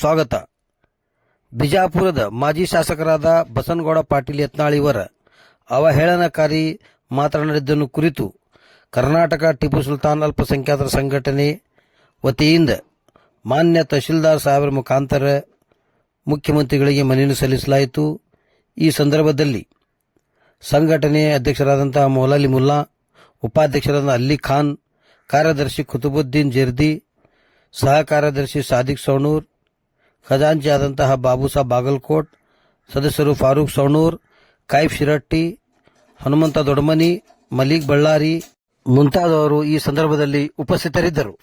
ಸ್ವಾಗತ. ಬಿಜಾಪುರದ ಮಾಜಿ ಶಾಸಕರಾದ ಬಸನಗೌಡ ಪಾಟೀಲ್ ಯತ್ನಾಳಿವರ ಅವಹೇಳನಕಾರಿ ಮಾತನಾಡಿದ್ದನ್ನು ಕುರಿತು ಕರ್ನಾಟಕ ಟಿಪ್ಪು ಸುಲ್ತಾನ್ ಅಲ್ಪಸಂಖ್ಯಾತರ ಸಂಘಟನೆ ವತಿಯಿಂದ ಮಾನ್ಯ ತಹಶೀಲ್ದಾರ್ ಸಾಹೇಬರ ಮುಖಾಂತರ ಮುಖ್ಯಮಂತ್ರಿಗಳಿಗೆ ಮನವಿ ಸಲ್ಲಿಸಲಾಯಿತು. ಈ ಸಂದರ್ಭದಲ್ಲಿ ಸಂಘಟನೆಯ ಅಧ್ಯಕ್ಷರಾದಂತಹ ಮೊಲಾಲಿ ಮುಲ್ಲಾ, ಉಪಾಧ್ಯಕ್ಷರಾದ ಅಲ್ಲಿ ಖಾನ್, ಕಾರ್ಯದರ್ಶಿ ಕುತುಬುದ್ದೀನ್ ಜರ್ದಿ, ಸಹ ಕಾರ್ಯದರ್ಶಿ ಸಾದಿಕ್ ಸೌಣೂರ್ ಖಜಾಂಚಿ ಆದಂತಹ ಬಾಬುಸಾ ಬಾಗಲ್ಕೋಟ್, ಸದಸ್ಯರು ಫಾರೂಕ್ ಸೌಣೂರ್ ಕೈಫ್ ಶಿರಟ್ಟಿ, ಹನುಮಂತ ದೊಡಮನಿ, ಮಲೀಕ್ ಬಳ್ಳಾರಿ ಮುಂತಾದವರು ಈ ಸಂದರ್ಭದಲ್ಲಿ ಉಪಸ್ಥಿತರಿದ್ದರು.